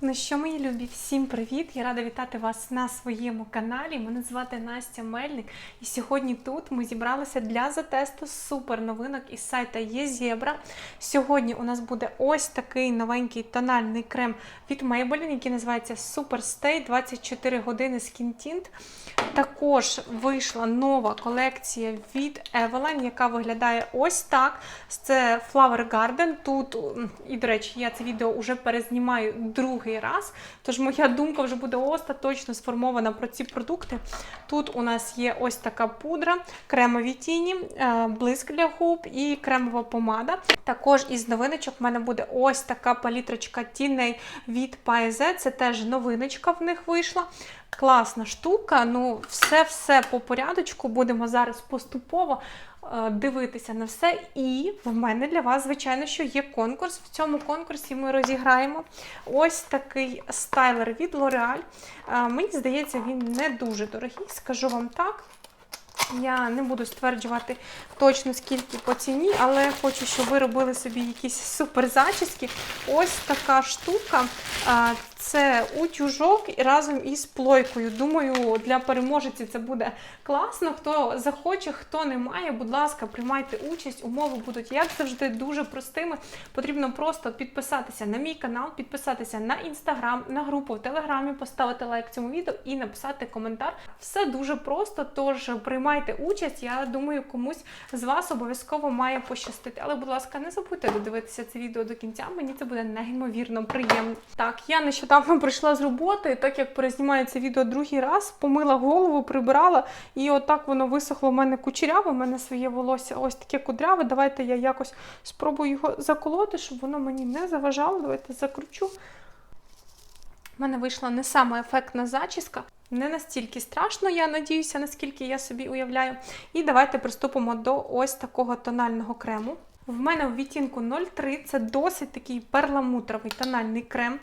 Ну що, мої любі, всім привіт! Я рада вітати вас на своєму каналі. Мене звати Настя Мельник, і сьогодні тут ми зібралися для затесту супер новинок із сайта Єзєбра. Сьогодні у нас буде ось такий новенький тональний крем від Maybelline, який називається Super Stay 24 години Skin Tint. Також вийшла нова колекція від Evelyn, яка виглядає ось так. Це Flower Garden. Тут, і до речі, я це відео вже перезнімаю другий раз. Тож моя думка вже буде остаточно сформована про ці продукти. Тут у нас є ось така пудра, кремові тіні, е, блиск для губ і кремова помада. Також із новиночок в мене буде ось така палітрочка тіней від Paese. Це теж новиночка в них вийшла. Класна штука. Ну, все-все по порядочку. Будемо зараз поступово дивитися на все. І в мене для вас, звичайно, що є конкурс. В цьому конкурсі ми розіграємо ось такий стайлер від L'Oreal. Е, Мені здається, він не дуже дорогий, скажу вам так. Я не буду стверджувати точно скільки по ціні, але хочу, щоб ви робили собі якісь супер зачіски. Ось така штука. Це утюжок разом із плойкою. Думаю, для переможниці це буде класно. Хто захоче, хто не має, будь ласка, приймайте участь. Умови будуть, як завжди, дуже простими. Потрібно просто підписатися на мій канал, підписатися на інстаграм, на групу в телеграмі, поставити лайк цьому відео і написати коментар. Все дуже просто, тож приймайте участь. Я думаю, комусь з вас обов'язково має пощастити. Але, будь ласка, не забудьте додивитися це відео до кінця. Мені це буде неймовірно приємно. Так, я нещодавно прийшла з роботи, так як перезнімаю це відео другий раз, помила голову, прибирала, і отак воно висохло в мене кучеряве, в мене своє волосся ось таке кудряве. Давайте я якось спробую його заколоти, щоб воно мені не заважало. Давайте закручу. У мене вийшла не сама ефектна зачіска. Не настільки страшно, я надіюся, наскільки я собі уявляю. І давайте приступимо до ось такого тонального крему. В мене в відтінку 03 це досить такий перламутровий тональний крем.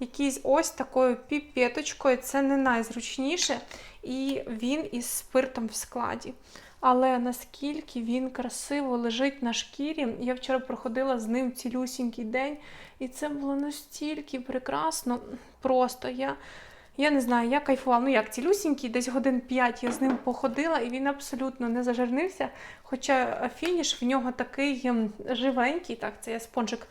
Який з ось такою піпеточкою, це не найзручніше, і він із спиртом в складі. Але наскільки він красиво лежить на шкірі, я вчора проходила з ним цілюсінький день, і це було настільки прекрасно. Просто я, я не знаю, я кайфувала. Ну як цілюсінький, десь годин 5 я з ним походила, і він абсолютно не зажирнився. Хоча фініш в нього такий ем, живенький, так, це я спонжик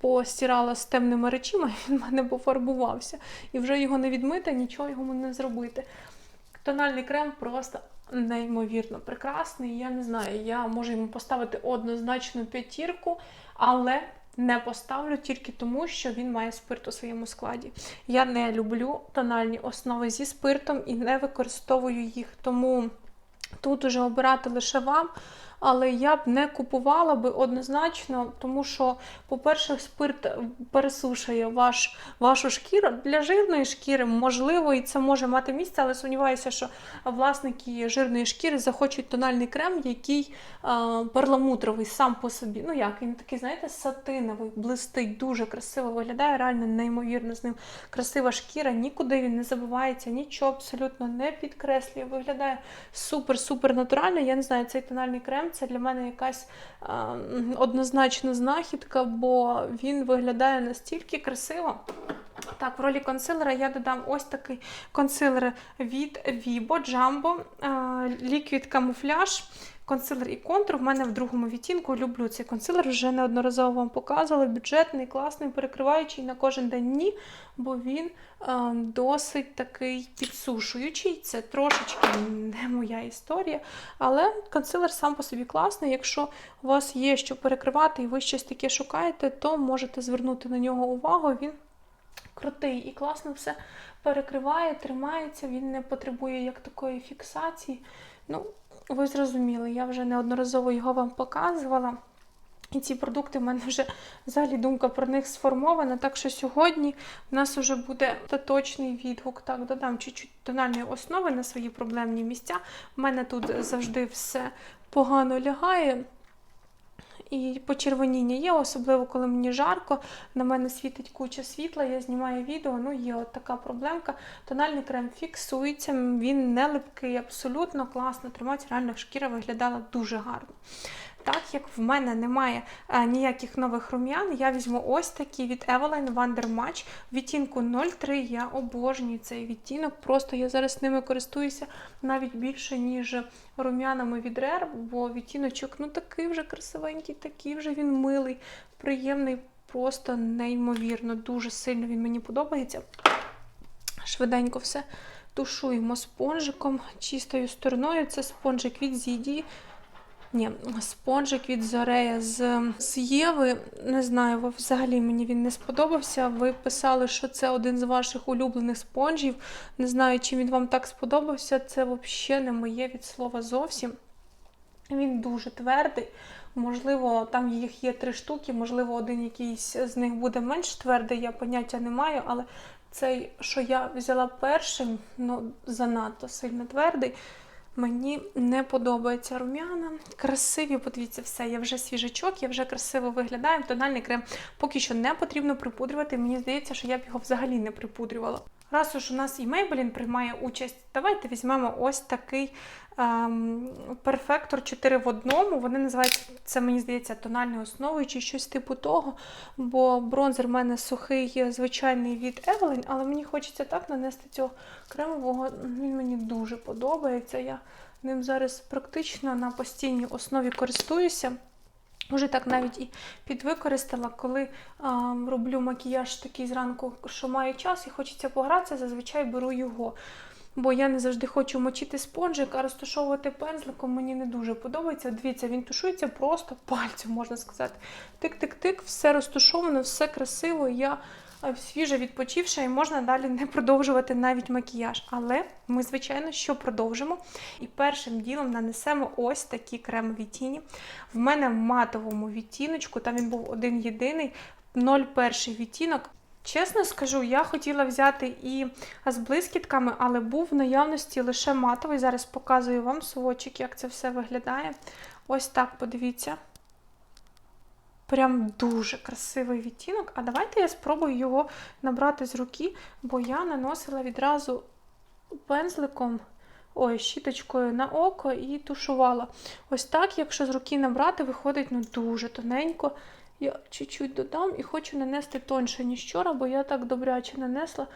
постирала з темними речима, він в мене пофарбувався. І вже його не відмити, нічого йому не зробити. Тональний крем просто неймовірно прекрасний. Я не знаю, я можу йому поставити однозначну п'ятірку, але не поставлю тільки тому, що він має спирт у своєму складі. Я не люблю тональні основи зі спиртом і не використовую їх. Тому тут уже обирати лише вам. Але я б не купувала би однозначно, тому що, по-перше, спирт пересушує ваш, вашу шкіру. Для жирної шкіри, можливо, і це може мати місце, але сумніваюся, що власники жирної шкіри захочуть тональний крем, який а, перламутровий сам по собі. Ну як, він такий, знаєте, сатиновий, блистить, дуже красиво виглядає, реально неймовірно з ним красива шкіра, нікуди він не забувається, нічого абсолютно не підкреслює. Виглядає супер-супер натурально. Я не знаю, цей тональний крем це для мене якась е, однозначна знахідка, бо він виглядає настільки красиво. Так, в ролі консилера я додам ось такий консилер від Vibo Jumbo Liquid Camouflage. Консилер і контур в мене в другому відтінку. Люблю цей консилер, вже неодноразово вам показувала. Бюджетний, класний, перекриваючий на кожен день ні, бо він е, досить такий підсушуючий. Це трошечки не моя історія. Але консилер сам по собі класний. Якщо у вас є що перекривати і ви щось таке шукаєте, то можете звернути на нього увагу. Він крутий і класно все перекриває, тримається, він не потребує як такої фіксації. Ну, ви зрозуміли, я вже неодноразово його вам показувала. І ці продукти в мене вже взагалі думка про них сформована. Так що сьогодні в нас вже буде точний відгук. Так, додам чуть-чуть тональної основи на свої проблемні місця. У мене тут завжди все погано лягає. І почервоніння є, особливо коли мені жарко, на мене світить куча світла, я знімаю відео, ну є от така проблемка. Тональний крем фіксується, він не липкий, абсолютно класно тримається, реально шкіра виглядала дуже гарно. Так як в мене немає е, ніяких нових рум'ян, я візьму ось такі від Eveline Wonder Match відтінку 03. Я обожнюю цей відтінок. Просто я зараз ними користуюся навіть більше, ніж рум'янами від Rare, бо відтіночок ну такий вже красивенький, такий вже він милий, приємний, просто неймовірно. Дуже сильно він мені подобається. Швиденько все тушуємо спонжиком чистою стороною. Це спонжик від Зіді. Ні, спонжик від Зорея з, з Єви. Не знаю, взагалі мені він не сподобався. Ви писали, що це один з ваших улюблених спонжів. Не знаю, чи він вам так сподобався. Це взагалі не моє від слова зовсім. Він дуже твердий. Можливо, там їх є три штуки, можливо, один якийсь з них буде менш твердий, я поняття не маю, але цей, що я взяла першим, ну, занадто сильно твердий. Мені не подобається рум'яна. Красиві, подивіться, все. Я вже свіжачок, я вже красиво виглядаю. Тональний крем поки що не потрібно припудрювати. Мені здається, що я б його взагалі не припудрювала. Раз уж у нас і Maybelline приймає участь, давайте візьмемо ось такий ем, перфектор 4 в одному. Вони називаються, це мені здається, тональною основою чи щось типу того. Бо бронзер в мене сухий, звичайний від Evelyn, але мені хочеться так нанести цього кремового. Він мені дуже подобається. Я ним зараз практично на постійній основі користуюся. Може, так навіть і підвикористала, коли а, роблю макіяж такий зранку, що маю час і хочеться погратися, зазвичай беру його. Бо я не завжди хочу мочити спонжик, а розташовувати пензликом мені не дуже подобається. Дивіться, він тушується просто пальцем, можна сказати. Тик-тик-тик, все розташовано, все красиво. Я е, свіжа відпочивша і можна далі не продовжувати навіть макіяж. Але ми, звичайно, що продовжимо. І першим ділом нанесемо ось такі кремові тіні. В мене в матовому відтіночку, там він був один єдиний, 01 відтінок. Чесно скажу, я хотіла взяти і з блискітками, але був в наявності лише матовий. Зараз показую вам совочок, як це все виглядає. Ось так, подивіться. Прям дуже красивий відтінок. А давайте я спробую його набрати з руки, бо я наносила відразу пензликом, ой, щіточкою на око і тушувала. Ось так, якщо з руки набрати, виходить ну, дуже тоненько. Я чуть-чуть додам і хочу нанести тоньше, ніж вчора, бо я так добряче нанесла.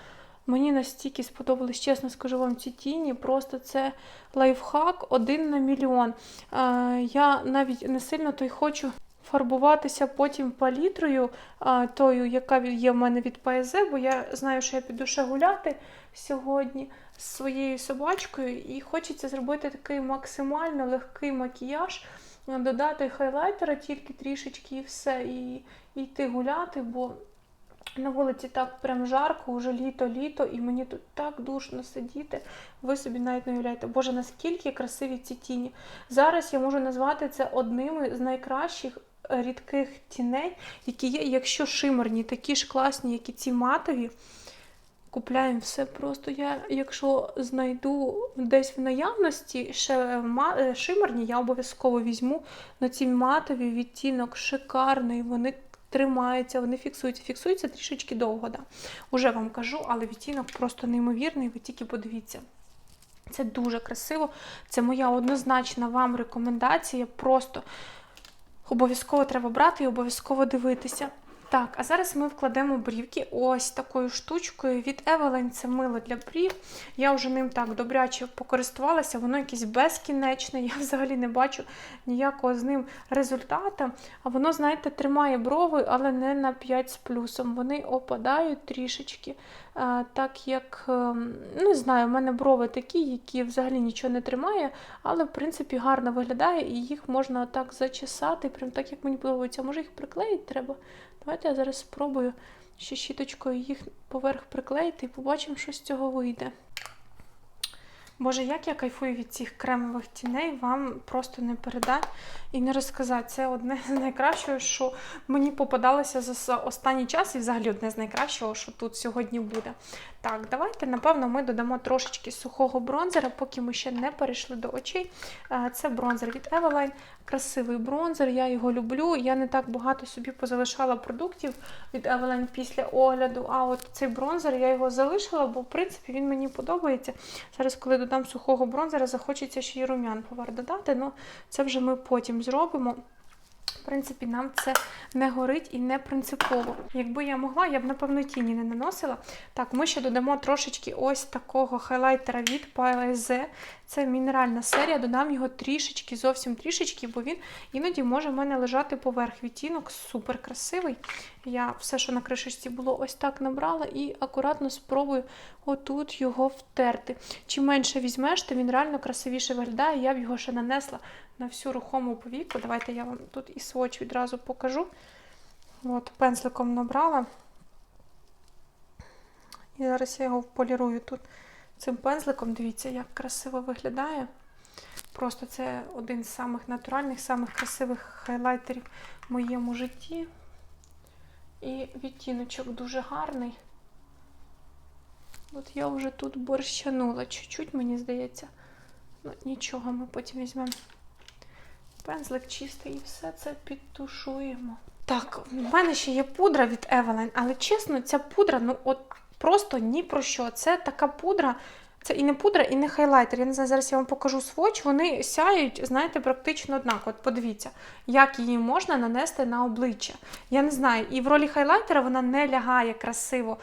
Мені настільки сподобались, чесно скажу вам, ці тіні. Просто це лайфхак один на мільйон. Е, я навіть не сильно то й хочу фарбуватися потім палітрою, тою, яка є в мене від ПСЗ, бо я знаю, що я піду ще гуляти сьогодні з своєю собачкою, і хочеться зробити такий максимально легкий макіяж додати хайлайтера тільки трішечки і все, і, йти гуляти, бо на вулиці так прям жарко, вже літо-літо, і мені тут так душно сидіти. Ви собі навіть не уявляєте, Боже, наскільки красиві ці тіні. Зараз я можу назвати це одними з найкращих рідких тіней, які є, якщо шимерні, такі ж класні, як і ці матові. Купляємо все. Просто я, якщо знайду десь в наявності ще шимерні, я обов'язково візьму на ці матові відтінок шикарний. Вони тримаються, вони фіксуються. Фіксуються трішечки довго. Да. Уже вам кажу, але відтінок просто неймовірний, ви тільки подивіться. Це дуже красиво. Це моя однозначна вам рекомендація. Просто обов'язково треба брати і обов'язково дивитися. Так, а зараз ми вкладемо брівки ось такою штучкою від Evelyn. Це мило для брів. Я вже ним так добряче покористувалася, воно якесь безкінечне, я взагалі не бачу ніякого з ним результату. А воно, знаєте, тримає брови, але не на 5 з плюсом. Вони опадають трішечки. Так як, ем, не знаю, в мене брови такі, які взагалі нічого не тримає, але в принципі гарно виглядає, і їх можна так зачесати, прям так, як мені подобається. Може їх приклеїти треба. Давайте я зараз спробую ще щіточкою їх поверх приклеїти і побачимо, що з цього вийде. Боже, як я кайфую від цих кремових тіней, вам просто не передати і не розказати. Це одне з найкращого, що мені попадалося за останній час, і взагалі одне з найкращого, що тут сьогодні буде. Так, давайте, напевно, ми додамо трошечки сухого бронзера, поки ми ще не перейшли до очей. Це бронзер від Eveline. красивий бронзер, я його люблю. Я не так багато собі позалишала продуктів від Evelyn після огляду. А от цей бронзер я його залишила, бо в принципі він мені подобається. Зараз, коли додам сухого бронзера, захочеться ще й рум'ян повар додати. Ну, це вже ми потім зробимо. В принципі, нам це не горить і не принципово. Якби я могла, я б, напевно, тіні не наносила. Так, ми ще додамо трошечки ось такого хайлайтера від PLZ. Це мінеральна серія. Додам його трішечки, зовсім трішечки, бо він іноді може в мене лежати поверх відтінок. Супер красивий. Я все, що на кришечці було, ось так набрала і акуратно спробую отут його втерти. Чим менше візьмеш, тим він реально красивіше виглядає. Я б його ще нанесла на всю рухому повіку. Давайте я вам тут і своч відразу покажу. От, пензликом набрала. І зараз я його полірую тут цим пензликом. Дивіться, як красиво виглядає. Просто це один з самих натуральних, самих красивих хайлайтерів в моєму житті. І відтіночок дуже гарний. От я вже тут борщанула чуть-чуть, мені здається. Ну, нічого, ми потім візьмемо пензлик чистий і все це підтушуємо. Так, в мене ще є пудра від Evelyn, але чесно, ця пудра, ну от просто ні про що. Це така пудра. Це і не пудра, і не хайлайтер. Я не знаю, зараз я вам покажу своч. Вони сяють, знаєте, практично однаково. От подивіться, як її можна нанести на обличчя. Я не знаю, і в ролі хайлайтера вона не лягає красиво.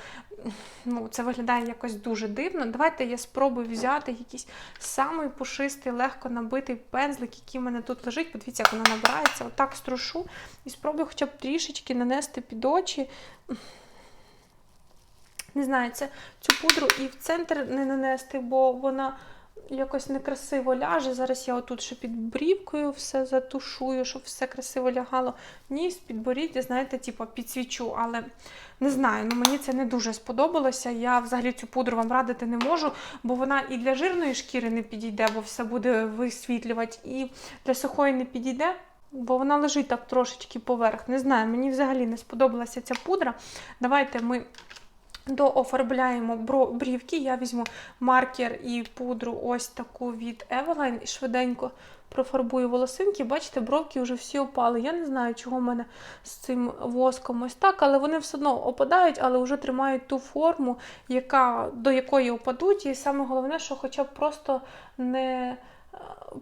Ну, Це виглядає якось дуже дивно. Давайте я спробую взяти якийсь самий пушистий, легко набитий пензлик, який в мене тут лежить. Подивіться, як вона набирається. Отак струшу і спробую хоча б трішечки нанести під очі. Не знаю, це цю пудру і в центр не нанести, бо вона якось некрасиво ляже. Зараз я отут ще під брівкою все затушую, щоб все красиво лягало. Ніс, підборіддя, знаєте, типу підсвічу, але не знаю, ну мені це не дуже сподобалося. Я взагалі цю пудру вам радити не можу, бо вона і для жирної шкіри не підійде, бо все буде висвітлювати, і для сухої не підійде. Бо вона лежить так трошечки поверх. Не знаю, мені взагалі не сподобалася ця пудра. Давайте ми дооформляємо брівки. Я візьму маркер і пудру ось таку від Eveline і швиденько профарбую волосинки. Бачите, бровки вже всі опали. Я не знаю, чого в мене з цим воском ось так, але вони все одно опадають, але вже тримають ту форму, яка, до якої опадуть. І саме головне, що хоча б просто не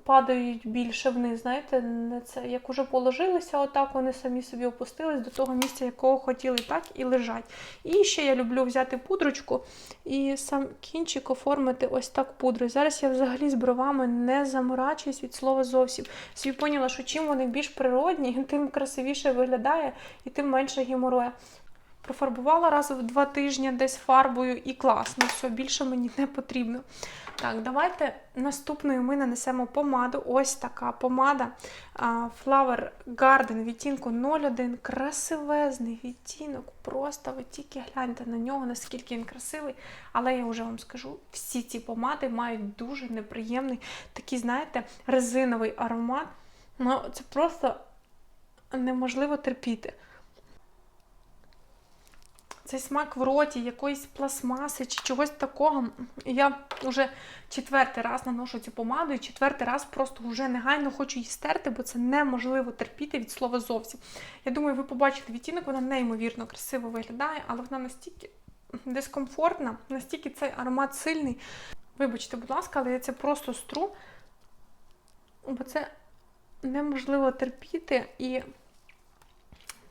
падають більше вниз. Знаєте, не це як уже положилися, отак вони самі собі опустились до того місця, якого хотіли, так і лежать. І ще я люблю взяти пудрочку і сам кінчик оформити ось так пудрою. Зараз я взагалі з бровами не заморачуюсь від слова зовсім. Собі поняла, що чим вони більш природні, тим красивіше виглядає і тим менше геморроя. Профарбувала раз в два тижні десь фарбою і класно, все, більше мені не потрібно. Так, давайте наступною ми нанесемо помаду. Ось така помада Flower Garden відтінку 01. Красивезний відтінок. Просто ви тільки гляньте на нього, наскільки він красивий. Але я вже вам скажу, всі ці помади мають дуже неприємний, такий, знаєте, резиновий аромат. Ну, Це просто неможливо терпіти цей смак в роті, якоїсь пластмаси чи чогось такого. Я вже четвертий раз наношу цю помаду, і четвертий раз просто вже негайно хочу її стерти, бо це неможливо терпіти від слова зовсім. Я думаю, ви побачите відтінок, вона неймовірно красиво виглядає, але вона настільки дискомфортна, настільки цей аромат сильний. Вибачте, будь ласка, але я це просто стру, бо це неможливо терпіти і.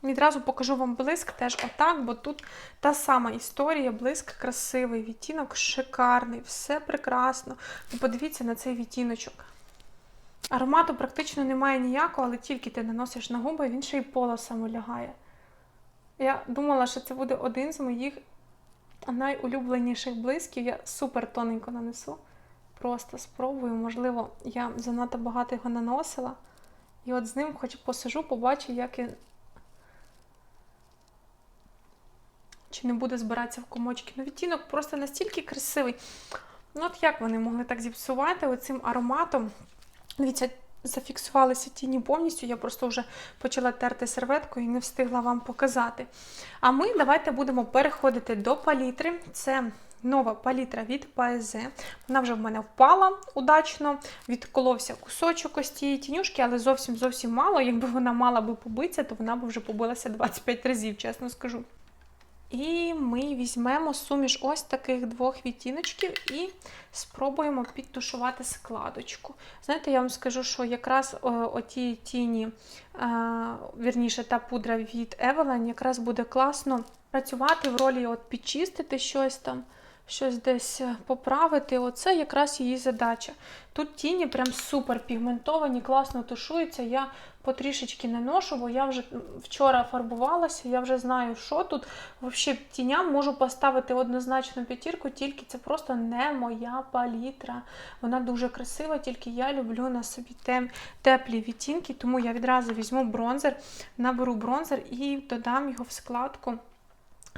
Відразу покажу вам блиск теж отак, бо тут та сама історія, блиск красивий, відтінок шикарний, все прекрасно. Ви подивіться на цей відтіночок. Аромату практично немає ніякого, але тільки ти наносиш на губи, він ще й полосами лягає. Я думала, що це буде один з моїх найулюбленіших блисків. Я супер тоненько нанесу. Просто спробую, можливо, я занадто багато його наносила. І от з ним хоч посижу, побачу, як він чи не буде збиратися в комочки. Ну, відтінок просто настільки красивий. Ну, от як вони могли так зіпсувати оцим ароматом? Дивіться, зафіксувалися тіні повністю, я просто вже почала терти серветкою і не встигла вам показати. А ми давайте будемо переходити до палітри. Це нова палітра від Paese. Вона вже в мене впала удачно, відколовся кусочок ось цієї тінюшки, але зовсім зовсім мало. Якби вона мала би побитися, то вона б вже побилася 25 разів, чесно скажу. І ми візьмемо суміш ось таких двох відтіночків і спробуємо підтушувати складочку. Знаєте, я вам скажу, що якраз о, оті тіні, а, вірніше, та пудра від Evelyn якраз буде класно працювати в ролі от підчистити щось там, щось десь е, поправити. Оце якраз її задача. Тут тіні прям супер пігментовані, класно тушуються. Я потрішечки не ношу, бо я вже вчора фарбувалася, я вже знаю, що тут. Взагалі, тіням можу поставити однозначну п'ятірку, тільки це просто не моя палітра. Вона дуже красива, тільки я люблю на собі тем, теплі відтінки, тому я відразу візьму бронзер, наберу бронзер і додам його в складку.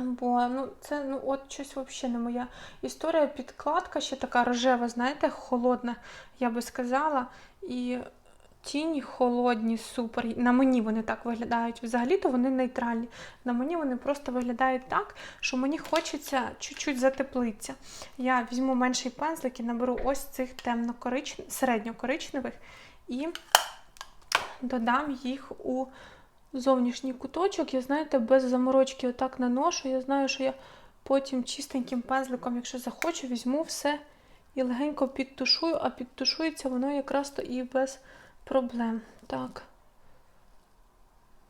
Бо ну, це ну, от щось взагалі не моя історія. Підкладка ще така рожева, знаєте, холодна, я би сказала. І тіні холодні, супер. На мені вони так виглядають. Взагалі-то вони нейтральні. На мені вони просто виглядають так, що мені хочеться чуть-чуть затеплитися. Я візьму менший пензлик і наберу ось цих темно-коричневих, середньо-коричневих і додам їх у зовнішній куточок. Я, знаєте, без заморочки отак наношу. Я знаю, що я потім чистеньким пензликом, якщо захочу, візьму все і легенько підтушую, а підтушується воно якраз то і без проблем. Так.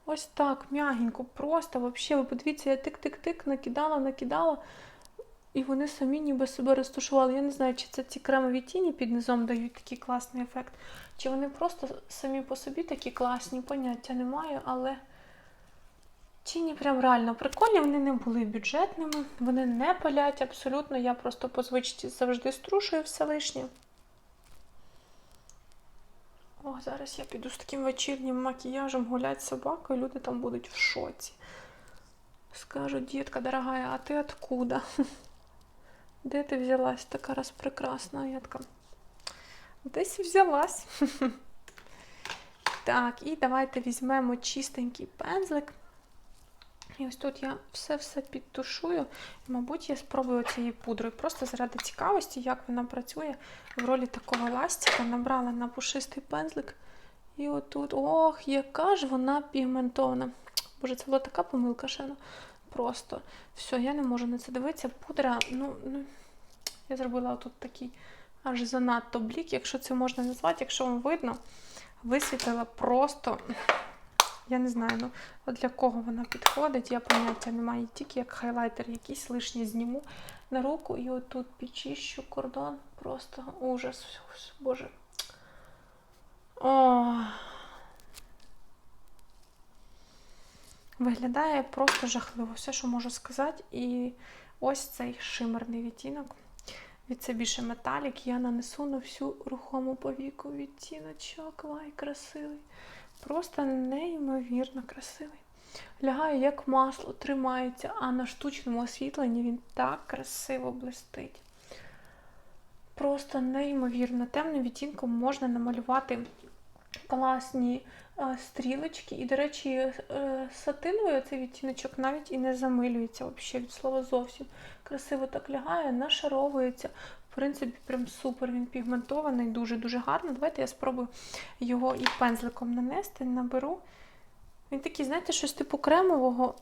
Ось так, м'ягенько, просто, взагалі, ви подивіться, я тик-тик-тик накидала, накидала, і вони самі ніби себе розташували. Я не знаю, чи це ці кремові тіні під низом дають такий класний ефект, чи вони просто самі по собі такі класні, поняття немає, але тіні прям реально прикольні, вони не були бюджетними, вони не палять абсолютно. Я просто по звичці завжди струшую все лишнє. О, зараз я піду з таким вечірнім макіяжем гуляти з собакою, люди там будуть в шоці. Скажуть, дітка дорогая, а ти откуда? Де ти взялась така раз прекрасна? Я така, десь взялась. Так, і давайте візьмемо чистенький пензлик. І ось тут я все-все підтушую. Мабуть, я спробую цією пудрою. Просто заради цікавості, як вона працює в ролі такого ластика. Набрала на пушистий пензлик. І отут, ох, яка ж вона пігментована. Боже, це була така помилка ще. Просто все, я не можу на це дивитися. Пудра, ну, ну я зробила тут такий аж занадто блік, якщо це можна назвати, якщо вам видно, висвітлила просто. Я не знаю, ну от для кого вона підходить, я поняття не маю. Тільки як хайлайтер якийсь лишній зніму на руку і отут підчищу кордон. Просто ужас. Боже. О. Виглядає просто жахливо, все, що можу сказати. І ось цей шимерний відтінок. Від це більше металік, я нанесу на всю рухому повіку відтіночок. Лай, красивий. Просто неймовірно красивий. Лягає, як масло, тримається, а на штучному освітленні він так красиво блистить. Просто неймовірно темним відтінком можна намалювати класні стрілочки. І, до речі, е, сатиновий цей відтіночок навіть і не замилюється взагалі від слова зовсім. Красиво так лягає, нашаровується. В принципі, прям супер він пігментований, дуже-дуже гарно. Давайте я спробую його і пензликом нанести, наберу. Він такий, знаєте, щось типу кремового.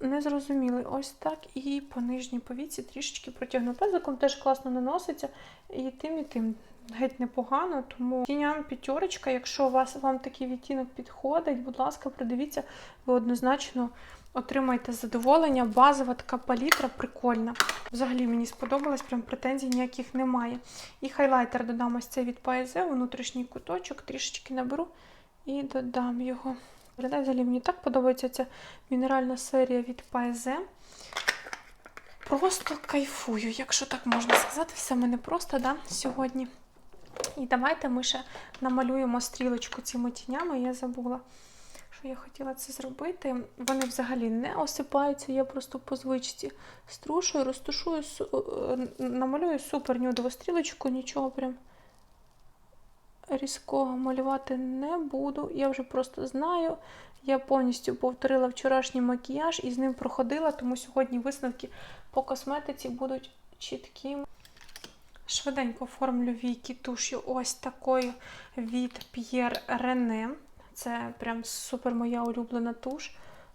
Незрозумілий. Ось так. І по нижній повіці трішечки протягну пензликом, теж класно наноситься. І тим, і тим геть непогано. Тому тіням п'ятерочка, якщо у вас вам такий відтінок підходить, будь ласка, придивіться, ви однозначно отримаєте задоволення. Базова така палітра прикольна. Взагалі мені сподобалось, прям претензій ніяких немає. І хайлайтер додам ось цей від Paese, внутрішній куточок, трішечки наберу і додам його. Взагалі мені так подобається ця мінеральна серія від Paese. Просто кайфую, якщо так можна сказати, все мене просто да, сьогодні. І давайте ми ще намалюємо стрілочку цими тінями. Я забула, що я хотіла це зробити. Вони взагалі не осипаються, я просто по звичці струшую, розтушую, намалюю супер нюдову стрілочку, нічого прям різкого малювати не буду. Я вже просто знаю. Я повністю повторила вчорашній макіяж і з ним проходила, тому сьогодні висновки по косметиці будуть чіткими. Швиденько оформлю віки туш'ю ось такою від П'єр Рене. Це прям супер моя улюблена туш.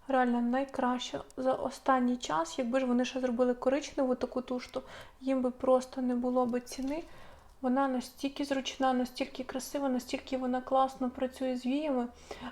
Реально найкраща за останній час. Якби ж вони ще зробили коричневу таку туш, їм би просто не було би ціни. Вона настільки зручна, настільки красива, настільки вона класно працює з віями.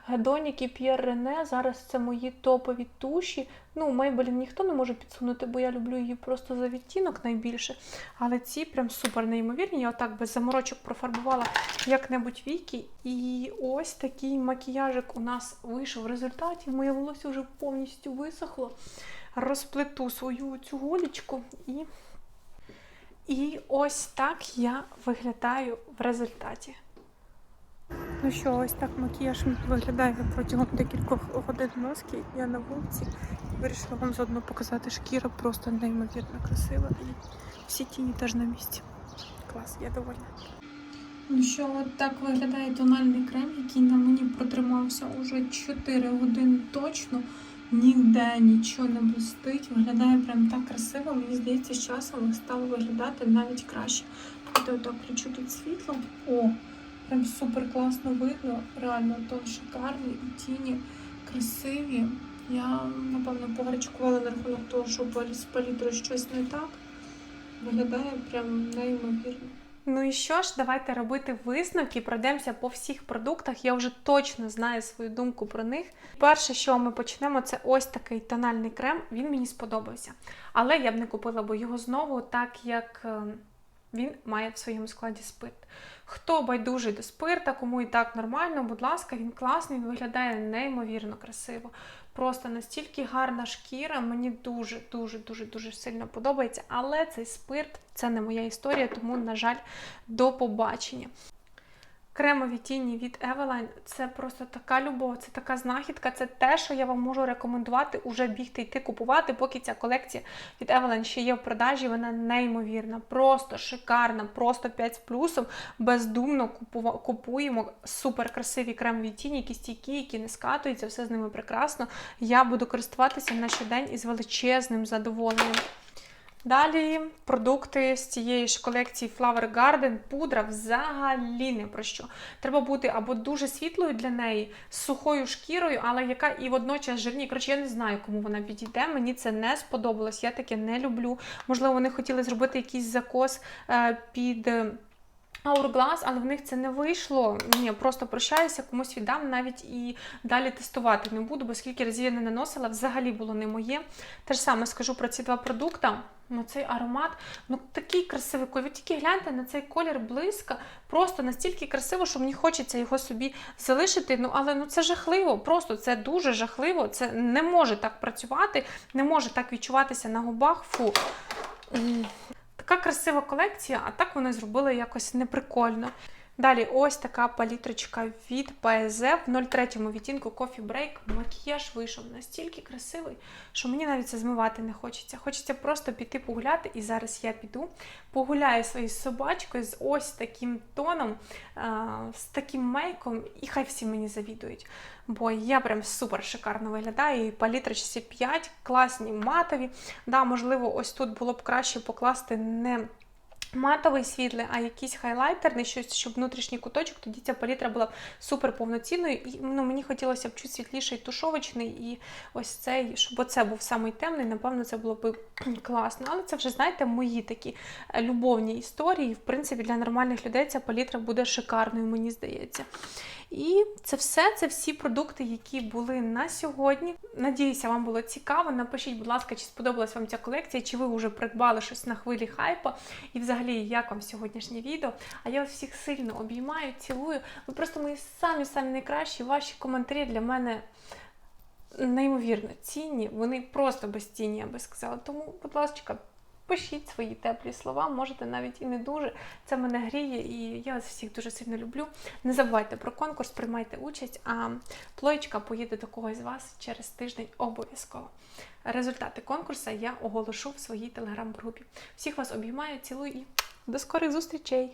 Гедонік і П'єр Рене зараз це мої топові туші. Ну, Maybelline ніхто не може підсунути, бо я люблю її просто за відтінок найбільше. Але ці прям супер неймовірні. Я отак без заморочок профарбувала як-небудь віки. І ось такий макіяжик у нас вийшов в результаті. Моє волосся вже повністю висохло. Розплету свою цю голічку і. І ось так я виглядаю в результаті. Ну що, ось так макіяж виглядає протягом декількох годин носки. Я на вулиці вирішила вам заодно показати шкіра, просто неймовірно красива. І всі тіні теж на місці. Клас, я довольна. Ну що, от так виглядає тональний крем, який на мені протримався уже 4 години точно. Ніде нічого не блистить, виглядає прям так красиво. Мені здається, з часом стало виглядати навіть краще. Тобто отак включу тут світло. О, прям супер класно видно. Реально тон шикарний, і тіні красиві. Я, напевно, погарячкувала на рахунок того, що з палітрою щось не так. Виглядає прям неймовірно. Ну і що ж, давайте робити висновки, пройдемося по всіх продуктах. Я вже точно знаю свою думку про них. Перше, що ми почнемо, це ось такий тональний крем. Він мені сподобався. Але я б не купила бо його знову, так як е, він має в своєму складі спирт. Хто байдужий до спирта, кому і так нормально, будь ласка, він класний, він виглядає неймовірно красиво. Просто настільки гарна шкіра, мені дуже, дуже, дуже, дуже сильно подобається. Але цей спирт це не моя історія, тому, на жаль, до побачення. Кремові тіні від Eveline – це просто така любов, це така знахідка, це те, що я вам можу рекомендувати, уже бігти йти купувати, поки ця колекція від Eveline ще є в продажі. Вона неймовірна, просто шикарна, просто 5 з плюсом. Бездумно купуємо супер красиві кремові тіні, які стійкі, які не скатуються, все з ними прекрасно. Я буду користуватися на щодень із величезним задоволенням. Далі продукти з цієї ж колекції Flower Garden, пудра взагалі не про що. Треба бути або дуже світлою для неї, з сухою шкірою, але яка і водночас жирні. Коротше, я не знаю, кому вона підійде. Мені це не сподобалось, я таке не люблю. Можливо, вони хотіли зробити якийсь закос е, під. Hourglass, але в них це не вийшло. Ні, просто прощаюся, комусь віддам, навіть і далі тестувати не буду, бо скільки разів я не наносила, взагалі було не моє. Те ж саме скажу про ці два продукти. Ну, цей аромат, ну такий красивий. Ви тільки гляньте на цей колір близько, просто настільки красиво, що мені хочеться його собі залишити. Ну, але ну це жахливо, просто це дуже жахливо. Це не може так працювати, не може так відчуватися на губах. Фу. Така красива колекція, а так вони зробили якось неприкольно. Далі ось така палітрочка від PSE в 03 відтінку Coffee Break. Макіяж вийшов настільки красивий, що мені навіть це змивати не хочеться. Хочеться просто піти погуляти, і зараз я піду, погуляю своєю собачкою з ось таким тоном, з таким мейком, і хай всі мені завідують. Бо я прям супер шикарно виглядаю. І палітрочці 5, класні матові. Да, Можливо, ось тут було б краще покласти не матовий світлий, а якийсь хайлайтерний, щось, щоб внутрішній куточок, тоді ця палітра була супер повноцінною. І ну, мені хотілося б чуть світліший тушовочний, і ось цей, щоб оце був самий темний, напевно, це було б класно. Але це вже, знаєте, мої такі е, любовні історії. В принципі, для нормальних людей ця палітра буде шикарною, мені здається. І це все, це всі продукти, які були на сьогодні. Надіюся, вам було цікаво. Напишіть, будь ласка, чи сподобалась вам ця колекція, чи ви вже придбали щось на хвилі хайпа. І взагалі, як вам сьогоднішнє відео. А я вас всіх сильно обіймаю, цілую. Ви просто мої самі-самі найкращі. Ваші коментарі для мене. Неймовірно цінні, вони просто безцінні, я би сказала. Тому, будь ласка, Пишіть свої теплі слова, можете навіть і не дуже. Це мене гріє, і я вас всіх дуже сильно люблю. Не забувайте про конкурс, приймайте участь, а плоєчка поїде до когось з вас через тиждень обов'язково. Результати конкурсу я оголошу в своїй телеграм-групі. Всіх вас обіймаю, цілую і до скорих зустрічей!